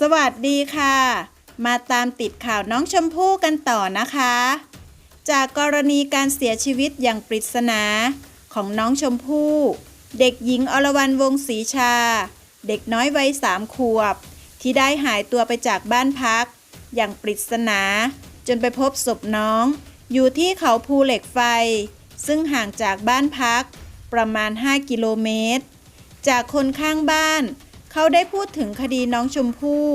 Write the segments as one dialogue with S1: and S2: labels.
S1: สวัสดีค่ะ มาตามติดข่าวน้องชมพู่กันต่อนะคะ จากกรณีการเสียชีวิตอย่างปริศนาของน้องชมพู่ เด็กหญิงอรวรรณวงศรีชา เด็กน้อยวัยสามขวบ ที่ได้หายตัวไปจากบ้านพัก อย่างปริศนาจนไปพบศพน้อง อยู่ที่เขาภูเหล็กไฟ ซึ่งห่างจากบ้านพัก ประมาณ 5 กิโลเมตร จากคนข้างบ้าน เขาได้พูดถึงคดีน้องชมพู่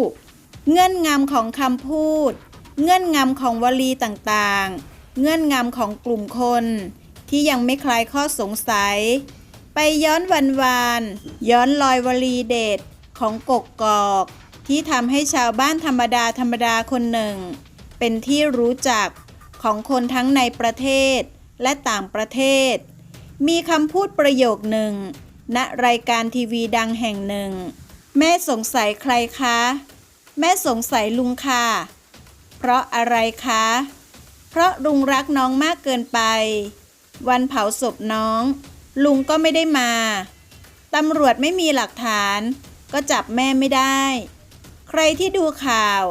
S1: เงื่อนงำของคำพูด เงื่อนงำของวลีต่างๆ เงื่อนงำของกลุ่มคน ที่ยังไม่คลายข้อสงสัย ไปย้อนวันวาน ย้อนลอยวลีเด็ดของกกกอก ที่ทำให้ชาวบ้านธรรมดาธรรมดาคนหนึ่ง เป็นที่รู้จักของคนทั้งในประเทศและต่างประเทศ มีคำพูดประโยคหนึ่งณรายการทีวีดังแห่งหนึ่ง แม่สงสัยใครคะ แม่สงสัยลุงค่ะ เพราะอะไรคะ เพราะลุงรักน้องมากเกินไป วันเผาศพน้อง ลุงก็ไม่ได้มา ตำรวจไม่มีหลักฐาน ก็จับแม่ไม่ได้ ใครที่ดูข่าว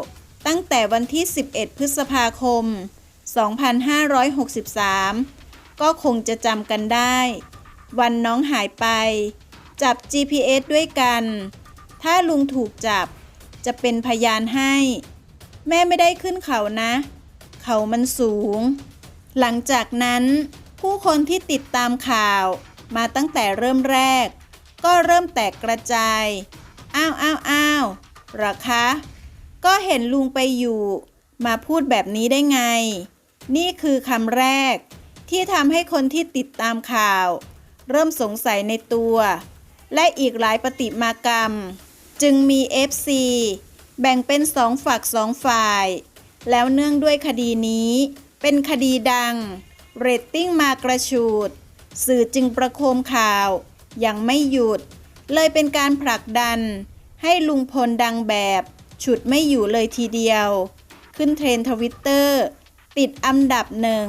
S1: ตั้งแต่วันที่ 11 พฤษภาคม 2563 ก็คงจะจำกันได้ วันน้องหายไป จับ GPS ด้วยกัน ถ้าลุงถูกจับ จะเป็นพยานให้ แม่ไม่ได้ขึ้นเขานะ เขามันสูง หลังจากนั้น ผู้คนที่ติดตามข่าว มาตั้งแต่เริ่มแรก ก็เริ่มแตกกระจาย อ้าวอ้าวอ้าวหรอคะ ก็เห็นลุงไปอยู่ มาพูดแบบนี้ได้ไง นี่คือคำแรก ที่ทำให้คนที่ติดตามข่าว เริ่มสงสัยในตัว และอีกหลายปฏิมากรรม จึงมี FC แบ่งเป็นสองฝักสองฝ่าย แล้วเนื่องด้วยคดีนี้ เป็นคดีดัง เรตติ้งมากระชูด สื่อจึงประโคมข่าวยังไม่หยุด เลยเป็นการผลักดัน ให้ลุงพลดังแบบ ฉุดไม่อยู่เลยทีเดียว ขึ้นเทรนทวิตเตอร์ ติดอันดับหนึ่ง